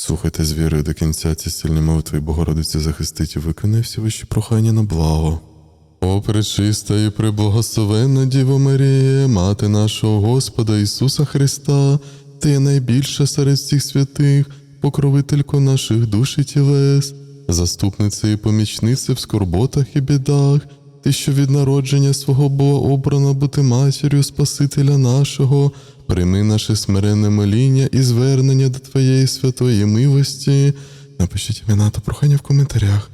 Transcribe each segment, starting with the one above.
Слухайте з вірою до кінця ці сильні молитви, Богородиці захистить і виконай всі ваші прохання на благо. О, пречиста і преблагословенна Діво Марія, Мати нашого Господа Ісуса Христа, Ти найбільша серед всіх святих, покровителько наших душ і тілес, заступниця і помічниця в скорботах і бідах, ти, що від народження свого була обрана бути матір'ю Спасителя нашого, прийми наше смиренне моління і звернення до Твоєї святої милості. Напишіть імена та прохання в коментарях.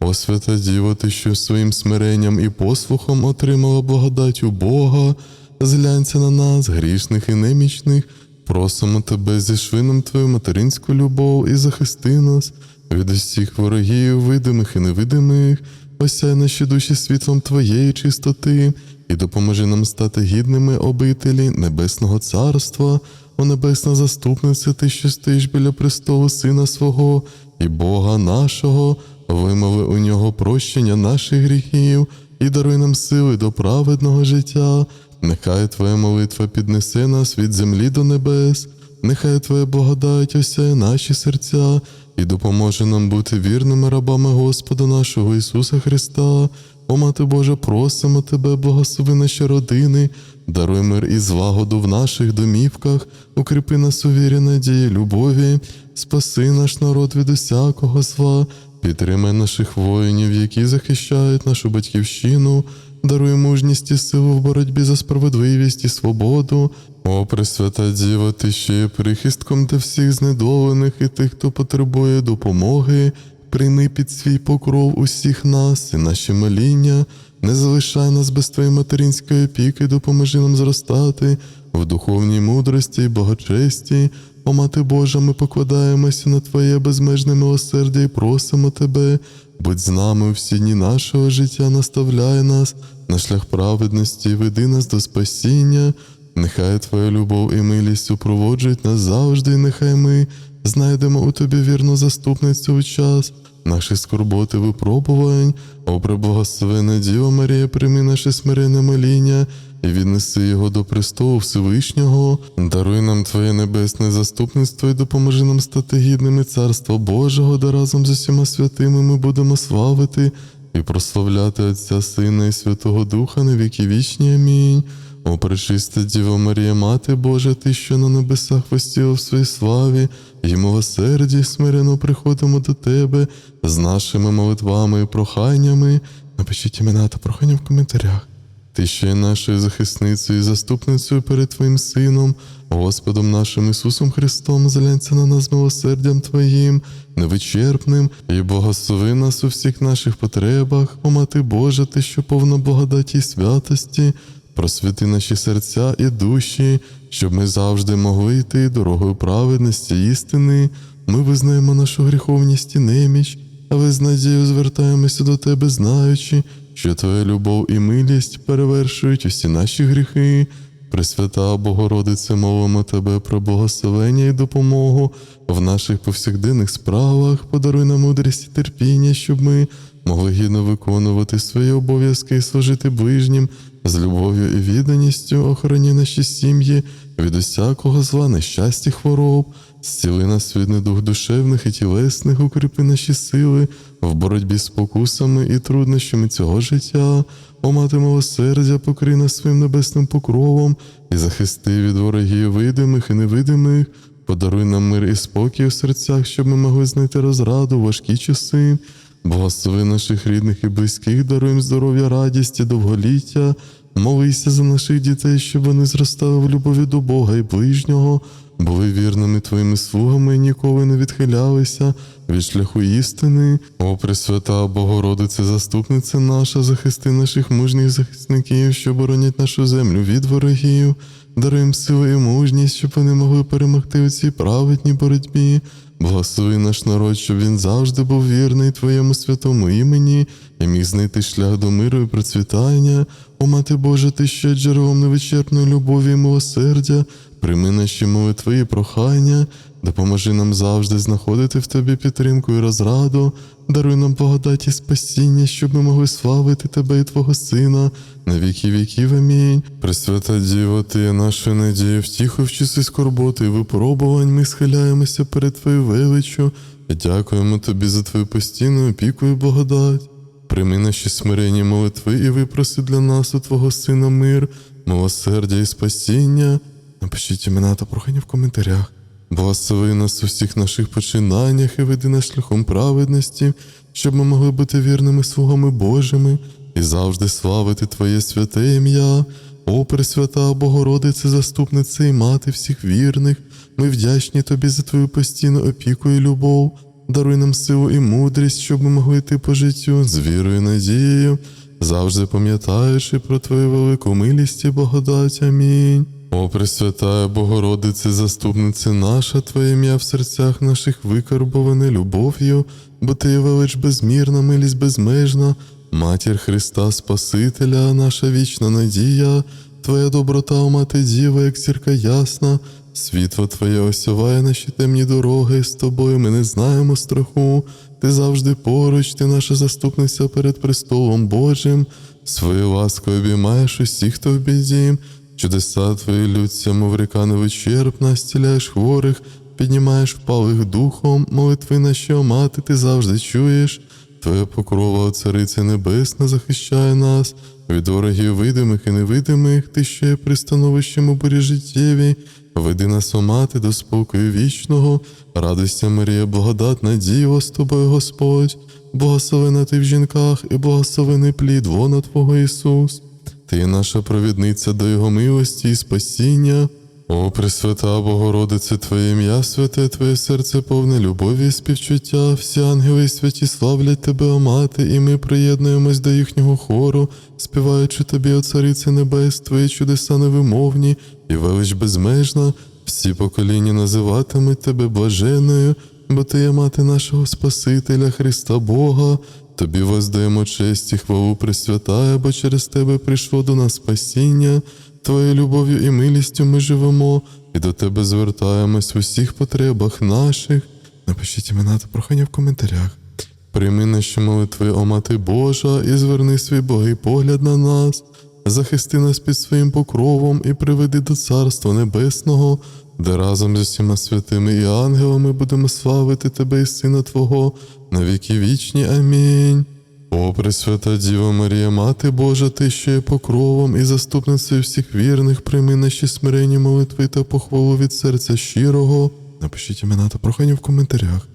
О свята Діво, ти що своїм смиренням і послухом отримала благодать у Бога, зглянься на нас, грішних і немічних, просимо тебе зі швином твою материнську любов і захисти нас від усіх ворогів, видимих і невидимих, осяй наші душі світлом Твоєї чистоти і допоможи нам стати гідними обителі Небесного Царства, о небесна заступниця, ти, що стоїш біля престолу Сина свого і Бога нашого, вимови у нього прощення наших гріхів і даруй нам сили до праведного життя. Нехай Твоя молитва піднесе нас від землі до небес, нехай Твоя благодать осяє наші серця і допоможе нам бути вірними рабами Господа нашого Ісуса Христа. О, Мати Божа, просимо Тебе, благослови наші родини, даруй мир і злагоду в наших домівках, укріпи нас у вірі, надії, любові, спаси наш народ від усякого зла, підтримай наших воїнів, які захищають нашу батьківщину, даруй мужність і силу в боротьбі за справедливість і свободу. О, Пресвята Діва, ти ще є прихистком для всіх знедолених і тих, хто потребує допомоги. Прийми під свій покров усіх нас і наші моління, не залишай нас без твоєї материнської опіки, допоможи нам зростати в духовній мудрості і благочесті. О, Мати Божа, ми покладаємося на Твоє безмежне милосердя і просимо Тебе, будь з нами всі дні нашого життя, наставляй нас на шлях праведності, веди нас до спасіння. Нехай Твоя любов і милість супроводжують нас завжди, і нехай ми знайдемо у Тобі вірну заступницю у час наші скорботи випробувань, о преблагословена Діва Марія, прийми наше смиренне моління і віднеси його до престолу Всевишнього, даруй нам Твоє небесне заступництво і допоможи нам стати гідними Царства Божого, де разом з усіма святими ми будемо славити і прославляти Отця Сина і Святого Духа на віки вічні. Амінь. О, пречиста Діва Марія, Мати Божа, ти, що на небесах постіла в своїй славі, і милосерді смирено приходимо до Тебе з нашими молитвами і проханнями. Напишіть імена та прохання в коментарях. Ти ще є нашою захисницею і заступницею перед Твоїм Сином, Господом нашим Ісусом Христом, зглянься на нас милосердям Твоїм, невичерпним, і благослови нас у всіх наших потребах, о Мати Божа, ти, що повна благодаті й святості, просвіти наші серця і душі, щоб ми завжди могли йти дорогою праведності істини. Ми визнаємо нашу гріховність і неміч, але з надією звертаємося до Тебе, знаючи, що Твоя любов і милість перевершують усі наші гріхи. Пресвята Богородице, молимо Тебе про благословення і допомогу в наших повсякденних справах, подаруй нам мудрість і терпіння, щоб ми могли гідно виконувати свої обов'язки і служити ближнім. З любов'ю і відданістю, охороні наші сім'ї від усякого зла, нещастя, хвороб, зціли нас від недух душевних і тілесних, укріпи наші сили в боротьбі з покусами і труднощами цього життя, о мати милосердя, покрий нас своїм небесним покровом і захисти від ворогів видимих і невидимих. Подаруй нам мир і спокій у серцях, щоб ми могли знайти розраду в важкі часи. Благослови наших рідних і близьких, даруй здоров'я, радість і довголіття. Молися за наших дітей, щоб вони зростали в любові до Бога і ближнього, були вірними твоїми слугами і ніколи не відхилялися від шляху істини. О, Пресвята Богородице, заступниця наша, захисти наших мужніх захисників, що боронять нашу землю від ворогів. Даруй їм сили і мужність, щоб вони могли перемогти у цій праведній боротьбі. Благослови наш народ, щоб він завжди був вірний Твоєму святому імені і міг знайти шлях до миру і процвітання. О мати Божа, ти ще джерелом невичерпної любові і милосердя, прийми наші молитви і прохання, допоможи нам завжди знаходити в тобі підтримку і розраду, даруй нам благодать і спасіння, щоб ми могли славити тебе і Твого Сина на віки віків. Амінь. Пресвята Діво, ти є нашою надією, втіхою в часи скорботи і випробувань. Ми схиляємося перед Твоєю величчю і дякуємо Тобі за Твою постійну опіку і благодать. Прийми наші смиренні молитви і випроси для нас у Твого Сина мир, милосердя і спасіння. Напишіть імена та прохання в коментарях. Благослови нас у всіх наших починаннях і веди нас шляхом праведності, щоб ми могли бути вірними слугами Божими і завжди славити Твоє святе ім'я. О, Пресвята Богородице, заступниця і мати всіх вірних, ми вдячні Тобі за Твою постійну опіку і любов. Даруй нам силу і мудрість, щоб ми могли йти по життю з вірою і надією, завжди пам'ятаючи про Твою велику милість і благодать. Амінь. О, Пресвятая Богородице, заступниця наша, Твоє ім'я в серцях наших викарбоване любов'ю, бо Ти є велич безмірна, милість безмежна, Матір Христа Спасителя, наша вічна надія, Твоя доброта, о мати Діва, як зірка ясна, світло Твоє осяває наші темні дороги, з тобою ми не знаємо страху, ти завжди поруч, ти наша заступниця перед престолом Божим, своєю ласкою обіймаєш усіх, хто в біді. Чудеса твої лються, мов ріка невичерпна, стіляєш хворих, піднімаєш впалих духом, молитви наші, о мати, ти завжди чуєш. Твоя покрова, цариця небесна, захищає нас від ворогів видимих і невидимих, ти ще є пристановищем у борі життєві. Веди нас, о мати, до спокою вічного, радуйся, Марія, благодатна Діво, з тобою, Господь, благословена ти в жінках і благословений плід вона Твого Ісус. Ти наша провідниця до Його милості і спасіння. О, Пресвята Богородице, Твоє ім'я святе, Твоє серце повне любові і співчуття, всі ангели і святі славлять Тебе, о мати, і ми приєднуємось до їхнього хору, співаючи Тобі, о Царице Небес, Твої чудеса невимовні і велич безмежна, всі покоління називатимуть Тебе блаженною, бо Ти є мати нашого Спасителя, Христа Бога. Тобі воздаємо честь і хвалу Пресвятая, бо через Тебе прийшло до нас спасіння. Твоєю любов'ю і милістю ми живемо, і до Тебе звертаємось в усіх потребах наших. Напишіть імена та прохання в коментарях. Прийми наші молитви, о Мати Божа, і зверни свій Богий погляд на нас, захисти нас під своїм покровом і приведи до Царства Небесного, де разом з усіма святими і ангелами будемо славити Тебе і Сина Твого на віки вічні. Амінь. О, Пресвята Діва Марія, Мати Божа, ти що є покровом і заступницею всіх вірних, прийми наші смиренні молитви та похвалу від серця щирого. Напишіть імена та прохання в коментарях.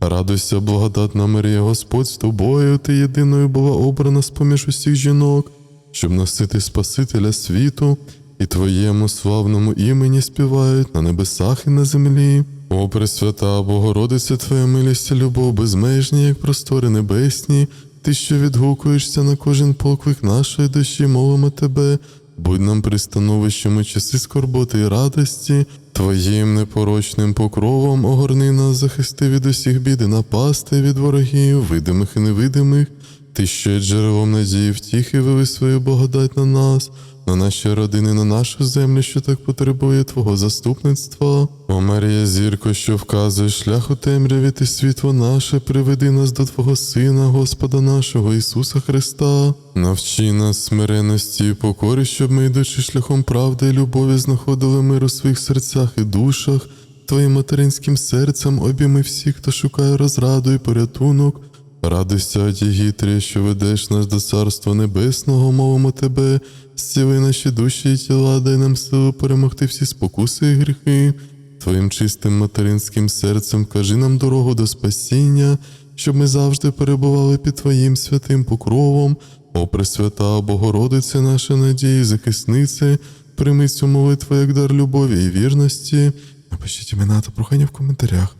Радуйся, благодатна Марія, Господь з тобою, ти єдиною була обрана з поміж усіх жінок, щоб носити Спасителя світу, і Твоєму славному імені співають на небесах і на землі. О, Пресвята Богородиця, Твоя милість любов безмежні, як простори небесні, ти, що відгукуєшся на кожен поклик нашої душі, мовимо Тебе, будь нам пристановищем у часи скорботи і радості, Твоїм непорочним покровом огорни нас, захисти від усіх бід і напасти від ворогів, видимих і невидимих. Ти що є джерелом надії втіхи, виви свою благодать на нас, на наші родини, на нашу землю, що так потребує Твого заступництва. О Марія, зірко, що вказує шлях у темряві, ти світло наше, приведи нас до Твого Сина, Господа нашого Ісуса Христа. Навчи нас смиренності і покорі, щоб ми, йдучи шляхом правди і любові, знаходили мир у своїх серцях і душах. Твоїм материнським серцем обійми всіх, хто шукає розраду і порятунок. Радуйся, Дігітрія, що ведеш нас до Царства Небесного, мовимо тебе, зціли наші душі і тіла, дай нам силу перемогти всі спокуси і гріхи. Твоїм чистим материнським серцем кажи нам дорогу до спасіння, щоб ми завжди перебували під Твоїм святим покровом. О, Пресвята Богородице, наша надія, і захиснице, прийми цю молитву як дар любові і вірності. Напишіть імена та прохання в коментарях.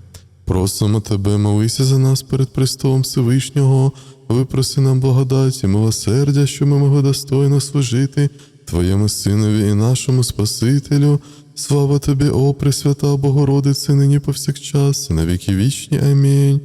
Просимо тебе, молися за нас перед престолом Всевишнього, випроси нам благодаті, милосердя, що ми могли достойно служити Твоєму Синові і нашому Спасителю. Слава тобі, о Пресвята Богородице, нині повсякчас, на віки вічні. Амінь.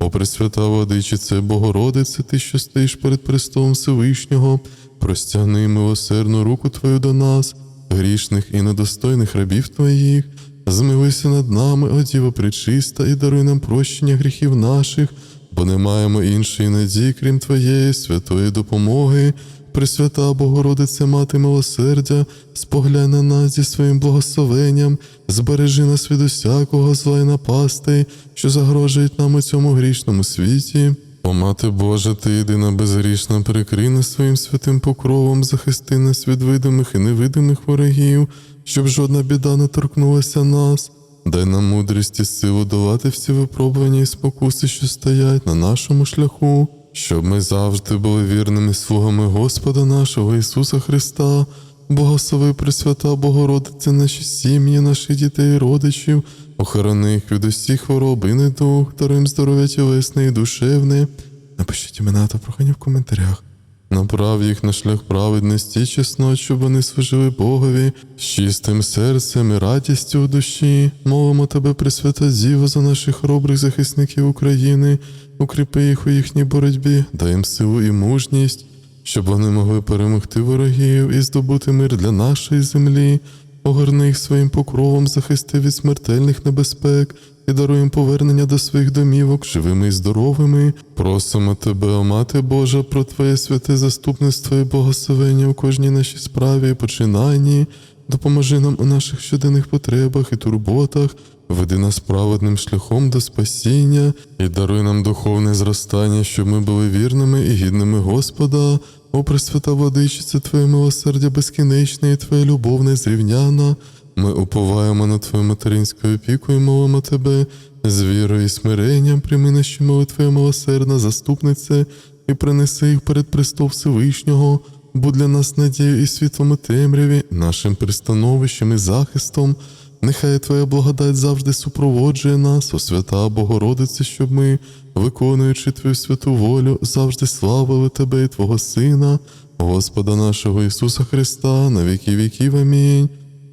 О Пресвята Владичице, Богородице, Ти, що стоїш перед престолом Всевишнього, простягни милосердну руку Твою до нас, грішних і недостойних рабів Твоїх, змилися над нами, о Діво пречиста, і даруй нам прощення гріхів наших, бо не маємо іншої надії, крім Твоєї святої допомоги. Пресвята Богородице, Мати милосердя, споглянь на нас зі своїм благословенням, збережи нас від усякого зла й напастей, що загрожують нам у цьому грішному світі. О, Мати Божа, ти єдина безгрішна, перекрий нас своїм святим покровом, захисти нас від видимих і невидимих ворогів, щоб жодна біда не торкнулася нас. Дай нам мудрість і силу долати всі випробування і спокуси, що стоять на нашому шляху, щоб ми завжди були вірними слугами Господа нашого Ісуса Христа, Богослови Пресвята Богородице, наші сім'ї, наших дітей і родичів, охорони їх від усіх хвороб і недуг, даруй їм здоров'я тілесне і душевне. Напишіть імена та прохання в коментарях. Направ їх на шлях праведності і щоб вони служили Богові з чистим серцем і радістю в душі. Молимо тебе, Пресвята Діво, за наших хоробрих захисників України, укріпи їх у їхній боротьбі, дай їм силу і мужність, щоб вони могли перемогти ворогів і здобути мир для нашої землі. Огорни їх своїм покровом, захисти від смертельних небезпек і даруй їм повернення до своїх домівок, живими і здоровими. Просимо тебе, о Мати Божа, про Твоє святе заступництво і благословення у кожній нашій справі і починанні. Допоможи нам у наших щоденних потребах і турботах, веди нас праведним шляхом до спасіння і даруй нам духовне зростання, щоб ми були вірними і гідними Господа. О, Пресвята Владичице, Твоє милосердя безкінечне і Твоя любов незрівняна. Ми уповаємо на Твою материнську опіку і молимо Тебе з вірою і смиренням, прийми наші молитви, милосердна заступнице, і принеси їх перед престол Всевишнього, будь для нас надією і світлом у темряві, нашим пристановищем і захистом. Нехай Твоя благодать завжди супроводжує нас, о свята Богородице, щоб ми, виконуючи Твою святу волю, завжди славили Тебе і Твого Сина, Господа нашого Ісуса Христа, на віки віків. Амінь.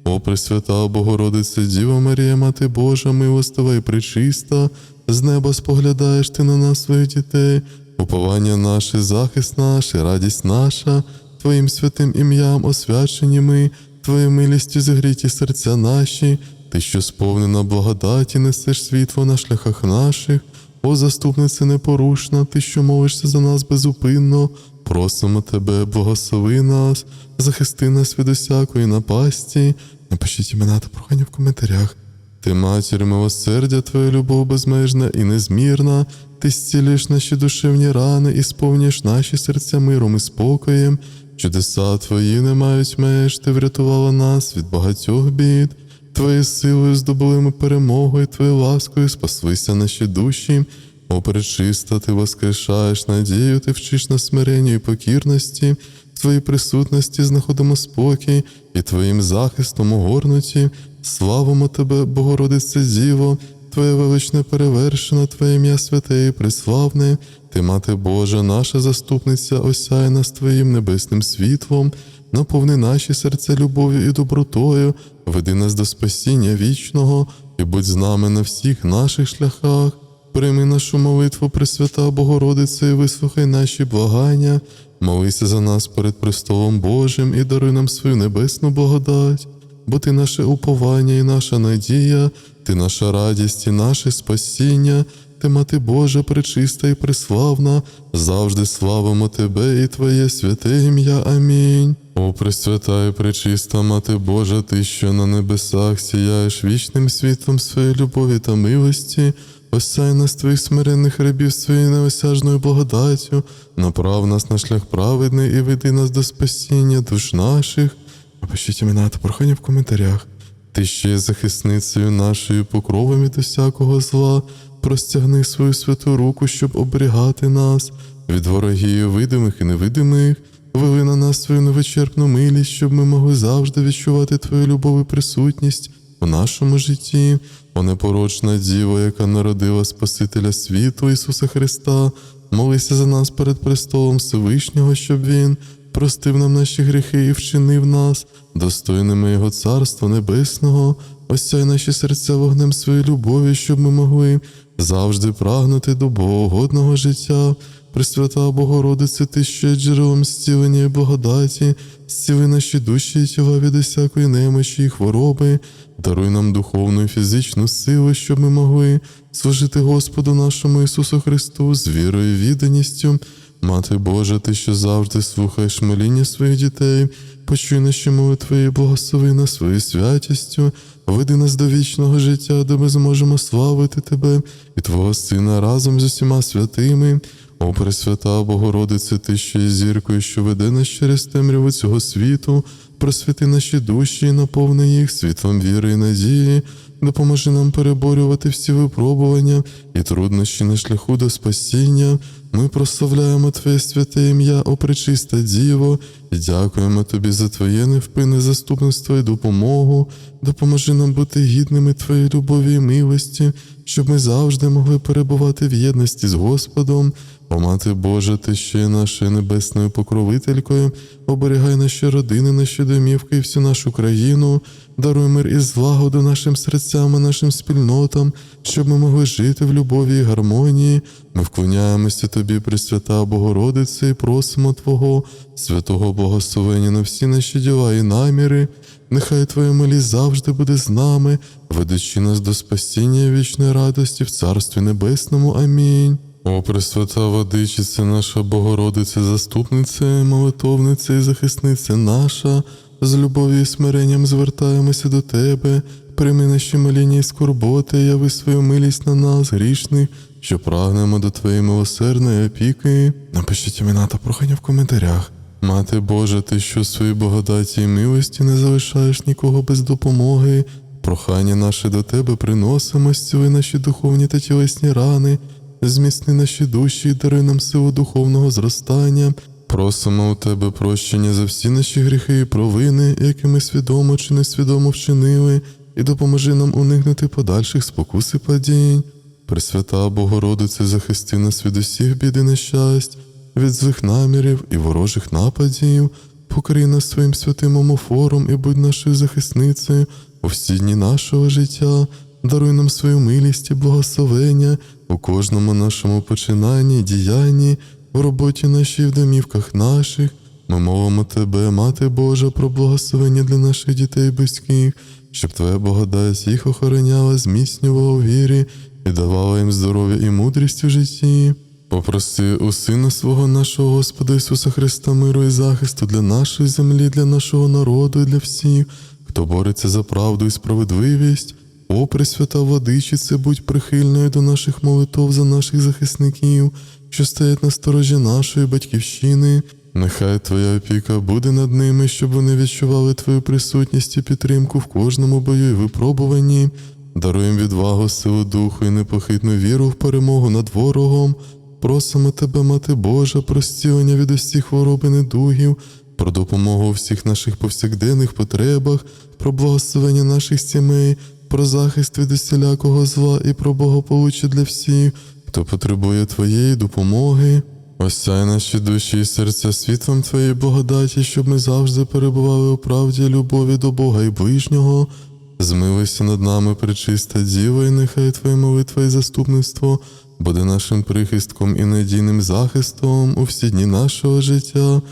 О Пресвята Богородице, Діва Марія, Мати Божа, милостива і пречиста, з неба споглядаєш ти на нас, своїх дітей, уповання наше, захист наш, радість наша, Твоїм святим ім'ям освячені ми, Твоєю милістю зігріті серця наші, Ти, що сповнена благодаті, несеш світло на шляхах наших, о заступниця непорушна, Ти, що молишся за нас безупинно, просимо Тебе, благослови нас, захисти нас від усякої напасті. Напишіть імена та прохання в коментарях. Ти матір милосердя, твоя любов безмежна і незмірна, ти зцілиш наші душевні рани і сповнюєш наші серця миром і спокоєм. Чудеса твої не мають меж, ти врятувала нас від багатьох бід. Твоєю силою здобули ми перемогу, і твоєю ласкою спаслися наші душі. О, пречиста, ти воскрешаєш надію, ти вчиш на смиренню і покірності, в твоїй присутності знаходимо спокій і твоїм захистом огорнуті. Славимо тебе, Богородице Діво, Твоє величне перевершено, Твоє ім'я святе і приславне, Ти, Мати Божа, наша заступниця, осяй нас Твоїм небесним світлом, наповни наші серця любов'ю і добротою, веди нас до спасіння вічного і будь з нами на всіх наших шляхах. Прийми нашу молитву, Пресвята Богородице, і вислухай наші благання, молися за нас перед престолом Божим і даруй нам свою небесну благодать, бо ти наше уповання і наша надія, ти наша радість і наше спасіння, ти, Мати Божа, пречиста і преславна, завжди славимо Тебе і Твоє святе ім'я. Амінь. О, Пресвята і пречиста Мати Божа, Ти, що на небесах сіяєш вічним світлом своєї любові та милості, осяй нас твоїх смиренних рабів своєю неосяжною благодаттю, направ нас на шлях праведний і веди нас до спасіння душ наших. Напишіть імена та прохання в коментарях. Ти ще є захисницею нашою покровом від усякого зла, простягни свою святу руку, щоб оберігати нас від ворогів видимих і невидимих, вели на нас свою невичерпну милість, щоб ми могли завжди відчувати Твою любов і присутність у нашому житті, о непорочна Діва, яка народила Спасителя світу Ісуса Христа, молися за нас перед престолом Всевишнього, щоб Він простив нам наші гріхи і вчинив нас, достойними Його Царства Небесного, осяй наші серця вогнем своєї любові, щоб ми могли завжди прагнути до богогодного життя. Пресвята Богородице, Ти що є джерелом зцілення і благодаті, зціли наші душі і тіла від усякої немочі і хвороби, даруй нам духовну і фізичну силу, щоб ми могли служити Господу нашому Ісусу Христу з вірою і відданістю. Мати Божа, Ти, що завжди слухаєш моління своїх дітей, почуй наші молитви і благослови нас своєю святістю, веди нас до вічного життя, де ми зможемо славити Тебе і Твого Сина разом з усіма святими. О, Пресвята Богородице, Ти, що є зіркою, що веде нас через темряву цього світу, просвіти наші душі і наповни їх світлом віри і надії, допоможи нам переборювати всі випробування і труднощі на шляху до спасіння. Ми прославляємо Твоє святе ім'я, о пречиста Діво, і дякуємо Тобі за Твоє невпинне заступництво і допомогу. Допоможи нам бути гідними Твоєї любові і милості, щоб ми завжди могли перебувати в єдності з Господом. О, Мати Божа, Ти ще нашою небесною покровителькою, оберігай наші родини, наші домівки і всю нашу країну, даруй мир і злагоду нашим серцям і нашим спільнотам, щоб ми могли жити в любові і гармонії. Ми вклоняємося Тобі, Пресвята Богородице, і просимо Твого святого благословення на всі наші діла і наміри. Нехай Твоя милість завжди буде з нами, ведучи нас до спасіння вічної радості в Царстві Небесному. Амінь. О, Пресвята Водичиця, наша Богородиця, заступниця, молитовниця і захисниця наша, з любов'ю і смиренням звертаємося до Тебе, прийми наші моління і скорботи, яви свою милість на нас, грішних, що прагнемо до Твоєї милосердної опіки. Напишіть імена та прохання в коментарях. Мати Божа, ти що своїй благодаті і милості не залишаєш нікого без допомоги. Прохання наше до тебе приносимо, зціли наші духовні та тілесні рани, зміцни наші душі і даруй нам силу духовного зростання. Просимо у тебе прощення за всі наші гріхи і провини, які ми свідомо чи несвідомо вчинили, і допоможи нам уникнути подальших спокус і падінь. Пресвята Богородице, захисти нас від усіх бід і нещасть, від злих намірів і ворожих нападів, покрий нас своїм святим омофором і будь нашою захисницею у всі дні нашого життя, даруй нам свою милість і благословення у кожному нашому починанні, діянні, в роботі нашій в домівках наших. Ми мовимо Тебе, Мати Божа, про благословення для наших дітей близьких, щоб Твоя благодать їх охороняла, зміцнювала у вірі і давала їм здоров'я і мудрість у житті. Попроси у Сина свого нашого Господа Ісуса Христа миру і захисту для нашої землі, для нашого народу і для всіх, хто бореться за правду і справедливість. О, Пресвята Владичице, будь прихильною до наших молитов за наших захисників, що стоять на сторожі нашої батьківщини. Нехай Твоя опіка буде над ними, щоб вони відчували Твою присутність і підтримку в кожному бою і випробуванні. Даруй їм відвагу, силу духу і непохитну віру в перемогу над ворогом. Просимо Тебе, Мати Божа, про зцілення від усіх хвороб і недугів, про допомогу у всіх наших повсякденних потребах, про благословення наших сімей, про захист від усілякого зла і про благополуччя для всіх, хто потребує Твоєї допомоги. Осяй наші душі і серця світлом Твоєї благодаті, щоб ми завжди перебували у правді любові до Бога і ближнього. Змилися над нами, пречиста Діва, і нехай Твоя молитва і заступництво буде нашим прихистком і надійним захистом у всі дні нашого життя.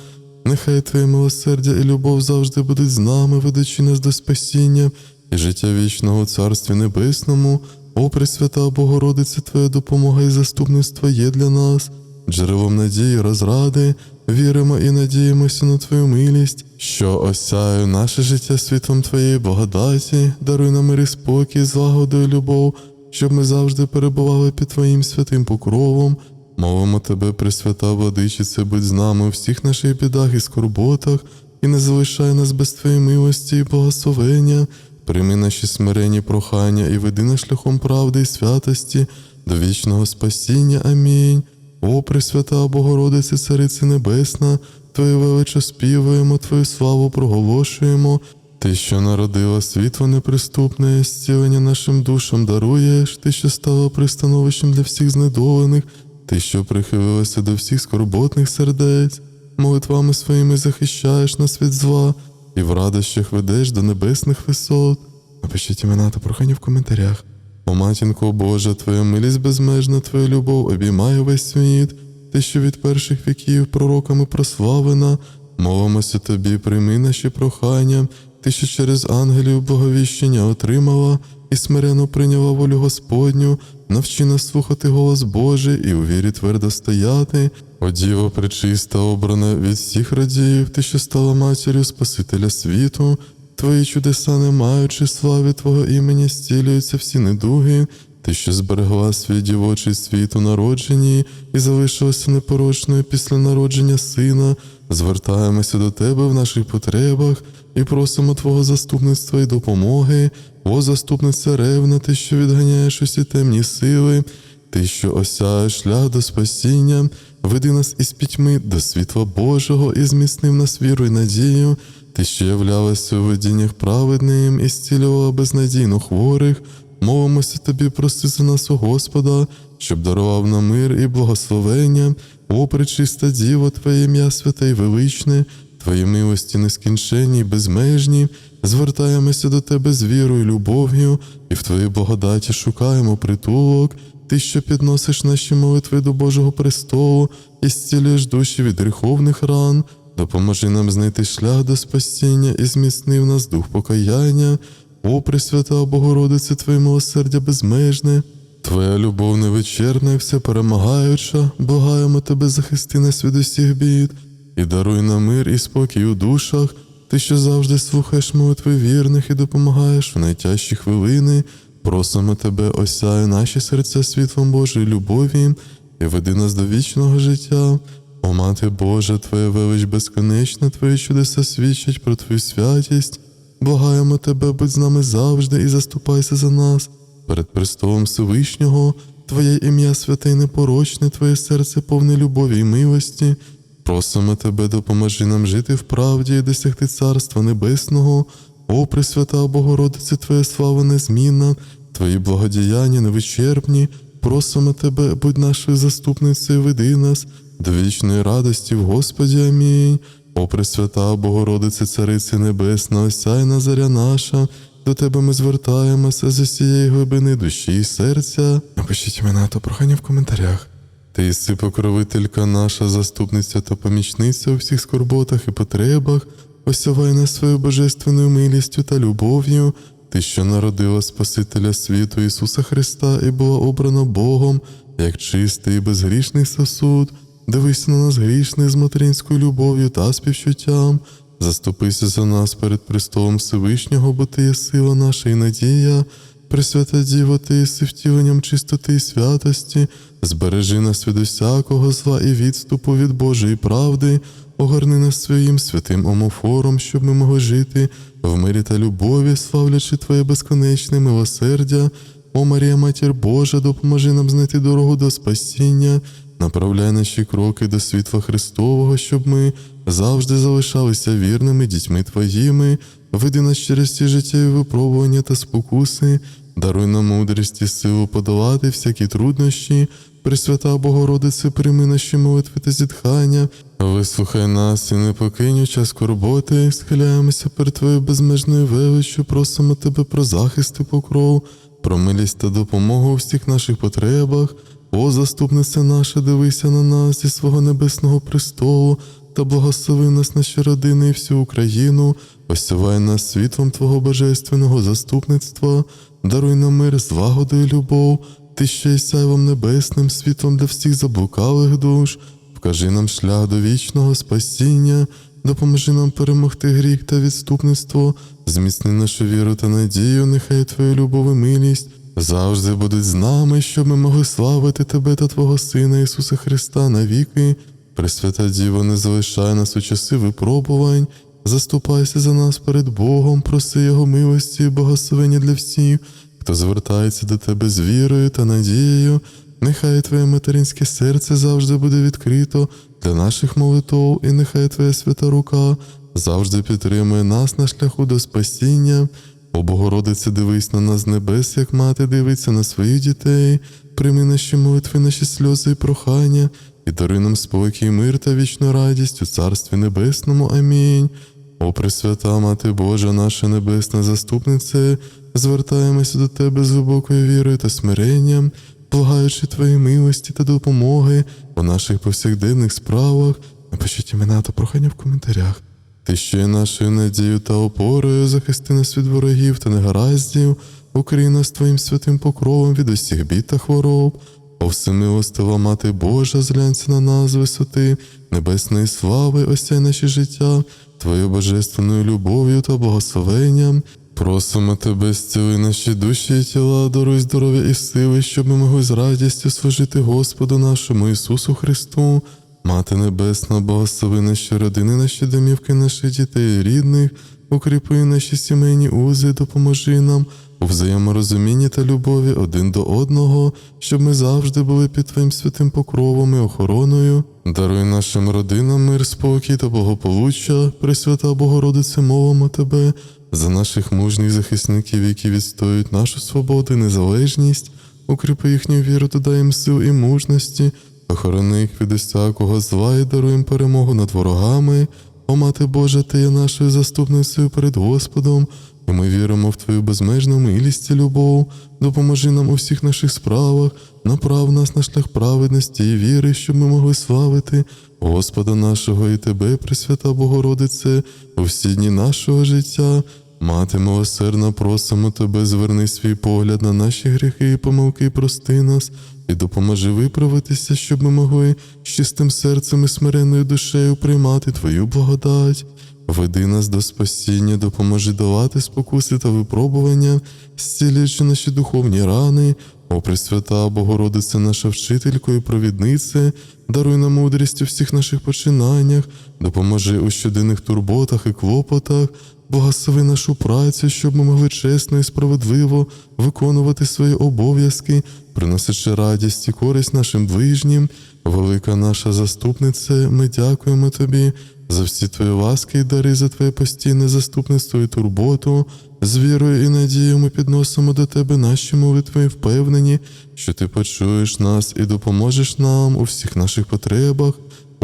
Нехай Твоє милосердя і любов завжди будуть з нами, ведучи нас до спасіння і життя вічного Царстві Небесному. О, Пресвята Богородице, Твоя допомога і заступництво є для нас, джерелом надії, розради, віримо і надіємося на Твою милість, що осяю наше життя світлом Твоєї благодаті, даруй нам мир і спокій, злагоду і любов, щоб ми завжди перебували під Твоїм святим покровом. Мовимо Тебе, Пресвята Владичице, будь з нами у всіх наших бідах і скорботах, і не залишай нас без Твоєї милості і благословення. Прийми наші смиренні прохання і веди нас шляхом правди і святості до вічного спасіння. Амінь. О, Пресвята Богородице, Царице Небесна, Твою величу співаємо, Твою славу проголошуємо. Ти, що народила світло неприступне, зцілення нашим душам даруєш, ти, що стала пристановищем для всіх знедолених, ти, що прихилилася до всіх скорботних сердець. молитвами своїми захищаєш нас від зла і в радощах ведеш до небесних висот. Напишіть імена та прохання в коментарях. О матінко Божа, Твоя милість безмежна, Твоя любов обіймає весь світ, ти, що від перших віків пророками прославлена, молимося тобі, прийми наші прохання, ти, що через ангелів благовіщення отримала і смирено прийняла волю Господню, навчи нас слухати голос Божий і у вірі твердо стояти. О Діво пречиста, обрана від всіх радіїв, ти, що стала матір'ю Спасителя світу, Твої чудеса, не маючи слави Твого імені, стілюються всі недуги. Ти, що зберегла свій дівочий світ у народженні і залишилася непорочною після народження сина, звертаємося до Тебе в наших потребах і просимо Твого заступництва і допомоги, о заступниця ревна, ти, що відганяєш усі темні сили, ти, що осяєш шлях до спасіння, веди нас із пітьми до світла Божого і зміцнив нас віру і надію. Ти, що являлася у видіннях праведним і зцілювала безнадійно хворих, молимося тобі, проси за нас у Господа, щоб дарував нам мир і благословення, о пречиста Діво, Твоє ім'я святе й величне, Твої милості нескінченні й безмежні, звертаємося до Тебе з вірою і любов'ю, і в Твоїй благодаті шукаємо притулок. Ти, що підносиш наші молитви до Божого престолу і зцілюєш душі від гріховних ран, допоможи нам знайти шлях до спасіння і зміцнив нас дух покаяння. О, Пресвята Богородице, Твоє милосердя безмежне, Твоя любов невичерпна і все перемагаюча, благаємо Тебе захисти нас від усіх бід, і даруй нам мир і спокій у душах, Ти, що завжди слухаєш молитви вірних і допомагаєш в найтяжчі хвилини. Просимо Тебе, осяй наші серця світлом Божої любові і веди нас до вічного життя. О Мати Божа, Твоя велич безконечна, Твої чудеса свідчать про Твою святість. Благаємо Тебе, будь з нами завжди і заступайся за нас. Перед престолом Всевишнього, Твоє ім'я святе й непорочне, Твоє серце повне любові і милості. Просимо Тебе, допоможи нам жити в правді і досягти Царства Небесного. О, Пресвята Богородице, Твоя слава незмінна, Твої благодіяння невичерпні. Просимо Тебе, будь нашою заступницею, веди нас до вічної радості в Господі. Амінь. О, Пресвята Богородице, Царице Небесна, осяйна заря наша, до Тебе ми звертаємося з усієї глибини душі і серця. Напишіть імена та прохання в коментарях. Ти єси покровителька наша, заступниця та помічниця у всіх скорботах і потребах, осявай нас своєю божественною милістю та любов'ю. Ти, що народила Спасителя світу Ісуса Христа і була обрана Богом, як чистий і безгрішний сосуд, дивись на нас грішних з материнською любов'ю та співчуттям. Заступися за нас перед престолом Всевишнього, бо ти є сила наша і надія. Пресвята Діво, ти єси втіленням чистоти і святості, збережи нас від усякого зла і відступу від Божої правди, огорни нас своїм святим омофором, щоб ми могли жити в мирі та любові, славлячи Твоє безконечне милосердя. О Марія, Матір Божа, допоможи нам знайти дорогу до спасіння, направляй наші кроки до світла Христового, щоб ми завжди залишалися вірними дітьми Твоїми, веди нас через ці життєві випробування та спокуси, даруй нам мудрість і силу подолати всякі труднощі, Пресвята Богородице, прийми наші молитви та зітхання, вислухай нас і не покинь час скорботи, схиляємося перед Твоєю безмежною величчю, просимо Тебе про захист і покров, про милість та допомогу у всіх наших потребах. О, заступниця наша, дивися на нас зі свого небесного престолу та благослови нас наші родини і всю Україну, осявай нас світлом Твого божественного заступництва, даруй нам мир, злагоду і любов, ти ще й сяйвом небесним світлом для всіх заблукалих душ, вкажи нам шлях до вічного спасіння, допоможи нам перемогти гріх та відступництво, зміцни нашу віру та надію, нехай Твоя любов і милість завжди будуть з нами, щоб ми могли славити Тебе та Твого Сина Ісуса Христа навіки. Пресвята Діво, не залишай нас у часи випробувань, заступайся за нас перед Богом, проси Його милості і благословення для всіх, хто звертається до Тебе з вірою та надією. Нехай Твоє материнське серце завжди буде відкрито для наших молитов, і нехай Твоя свята рука завжди підтримує нас на шляху до спасіння. О Богородице, дивись на нас з небес, як мати дивиться на своїх дітей, прийми наші молитви, наші сльози і прохання, і даруй нам спокій, мир та вічну радість у Царстві Небесному. Амінь. О Пресвята Мати Божа, наша небесна заступнице, звертаємося до Тебе з глибокою вірою та смиренням, благаючи Твої милості та допомоги у наших повсякденних справах. Напишіть імена та прохання в коментарях. Ти є нашою надією та опорою, захисти нас від ворогів та негараздів, укрий нас Твоїм святим покровом від усіх бід та хвороб. О всемилостива Мати Божа, зглянься на нас з висоти, небесної слави, осяй наші життя, Твоєю божественною любов'ю та благословенням. Просимо тебе, зціли наші душі і тіла, даруй здоров'я і сили, щоб ми могли з радістю служити Господу нашому Ісусу Христу. Мати Небесна, благослови наші родини, наші домівки, наших дітей і рідних, укріпи наші сімейні узи, допоможи нам у взаєморозумінні та любові один до одного, щоб ми завжди були під Твоїм святим покровом і охороною. Даруй нашим родинам мир, спокій та благополуччя, Пресвята Богородице, мовимо Тебе, за наших мужніх захисників, які відстоюють нашу свободу і незалежність, укріпи їхню віру, додай їм сил і мужності, охорони їх від усякого зла і даруй перемогу над ворогами. О, Мати Божа, Ти є нашою заступницею перед Господом, і ми віримо в Твою безмежну милість і любов. Допоможи нам у всіх наших справах, направ нас на шлях праведності і віри, щоб ми могли славити Господа нашого і Тебе, Пресвята Богородице, у всі дні нашого життя. Мати милосердна, просимо Тебе, зверни свій погляд на наші гріхи і помилки, прости нас, і допоможи виправитися, щоб ми могли з чистим серцем і смиренною душею приймати Твою благодать. Веди нас до спасіння, допоможи долати спокуси та випробування, зцілюючи наші духовні рани. О Пресвята Богородице, наша вчителько і провіднице, даруй нам мудрість у всіх наших починаннях, допоможи у щоденних турботах і клопотах, благослови нашу працю, щоб ми могли чесно і справедливо виконувати свої обов'язки, приносячи радість і користь нашим ближнім. Велика наша заступниця, ми дякуємо тобі за всі твої ласки і дари, за твоє постійне заступництво і турботу. З вірою і надією ми підносимо до тебе наші молитви впевнені, що ти почуєш нас і допоможеш нам у всіх наших потребах.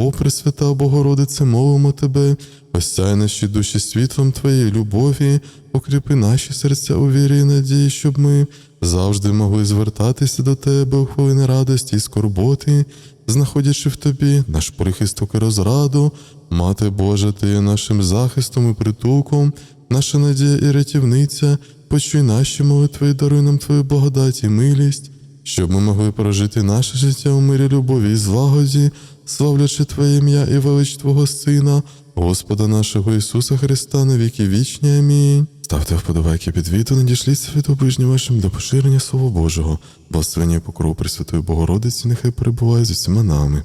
О, Пресвята Богородице, молимо тебе, осяй наші душі світлом Твоєї любові, укріпи наші серця у вірі і надії, щоб ми завжди могли звертатися до Тебе у хвилини радості і скорботи, знаходячи в Тобі наш прихисток і розраду, Мати Божа, Ти є нашим захистом і притулком, наша надія і рятівниця, почуй наші молитви і даруй нам Твою благодать і милість щоб ми могли прожити наше життя у мирі, любові і злагоді, славлячи Твоє ім'я і велич Твого Сина, Господа нашого Ісуса Христа, на віки вічні. Амінь. Ставте вподобайки під відео, надішліть від ближнім вашим до поширення Слова Божого, благословення і покрову Пресвятої Богородиці, нехай перебуває з усіма нами.